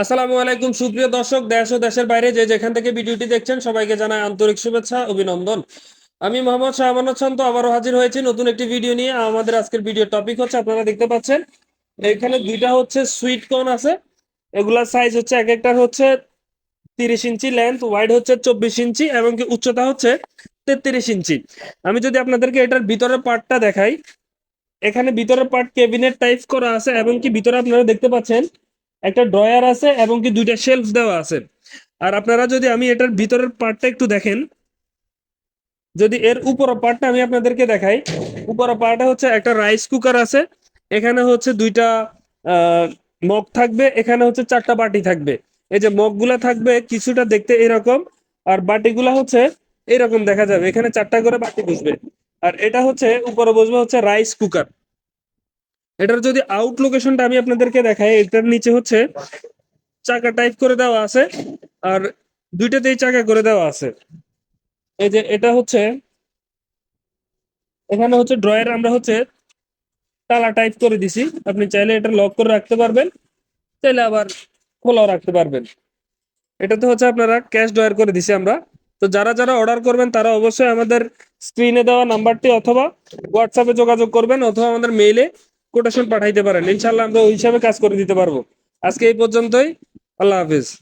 আসসালামু আলাইকুম, সুপ্রিয় দর্শক, দেশ ও দেশের বাইরে যে যেখান থেকে ভিডিওটি দেখছেন, সবাইকে জানাই আন্তরিক শুভেচ্ছা, অভিনন্দন। আমি মোহাম্মদ শাহমানত শান্ত আবারও হাজির হয়েছি নতুন একটি ভিডিও নিয়ে। আমাদের আজকের ভিডিও টপিক হচ্ছে, আপনারা দেখতে পাচ্ছেন, এখানে দুইটা হচ্ছে সুইট কর্ন আছে। এগুলার সাইজ হচ্ছে এক একটার হচ্ছে তিরিশ ইঞ্চি লেন্থ ওয়াইড হচ্ছে চব্বিশ ইঞ্চি এবং কি উচ্চতা হচ্ছে তেত্রিশ ইঞ্চি। আমি যদি আপনাদেরকে এটার ভিতরের পার্টটা দেখাই, এখানে ভিতরের পার্ট কেবিনেট টাইপ করা আছে এবং কি ভিতরে আপনারা দেখতে পাচ্ছেন একটা ড্রয়ার আছে এবং কি দুইটা শেলফ দেওয়া আছে। আর আপনারা যদি আমি এটার ভিতরের পার্টটা একটু দেখেন, যদি এর উপরের পার্টটা আমি আপনাদেরকে দেখাই, উপরের পার্টে হচ্ছে একটা রাইস কুকার আছে, এখানে হচ্ছে দুইটা মগ থাকবে, এখানে হচ্ছে চারটা বাটি থাকবে। এই যে মগগুলা থাকবে, কিছুটা দেখতে এরকম, আর বাটিগুলা হচ্ছে এরকম দেখা যাবে, এখানে চারটা করে বাটি বসবে। আর এটা হচ্ছে, উপরে বসবে হচ্ছে রাইস কুকার এটার যদি আউট লোকেশনটা আমি আপনাদেরকে দেখাই, এটার নিচে হচ্ছে চাকা টাইপ করে দেওয়া আছে, আর দুইটাতেই চাকা করে দেওয়া আছে। এই যে এটা হচ্ছে, এখানে হচ্ছে ড্রয়ার আমরা হচ্ছে তালা টাইপ করে দিছি। আপনি চাইলে এটা লক করে রাখতে পারবেন, চাইলে আবার খোলাও রাখতে পারবেন। এটাতে হচ্ছে আপনারা ক্যাশ ড্রয়ার করে দিছি আমরা। তো যারা যারা অর্ডার করবেন, তারা অবশ্যই আমাদের স্ক্রিনে দেওয়া নাম্বারটি অথবা হোয়াটসঅ্যাপে যোগাযোগ করবেন, অথবা আমাদের মেইলে কোটেশন পাঠাইতে পারেন। ইনশাল্লাহ আমরা ওই হিসাবে কাজ করে দিতে পারব। আজকে এই পর্যন্তই। আল্লাহ হাফিজ।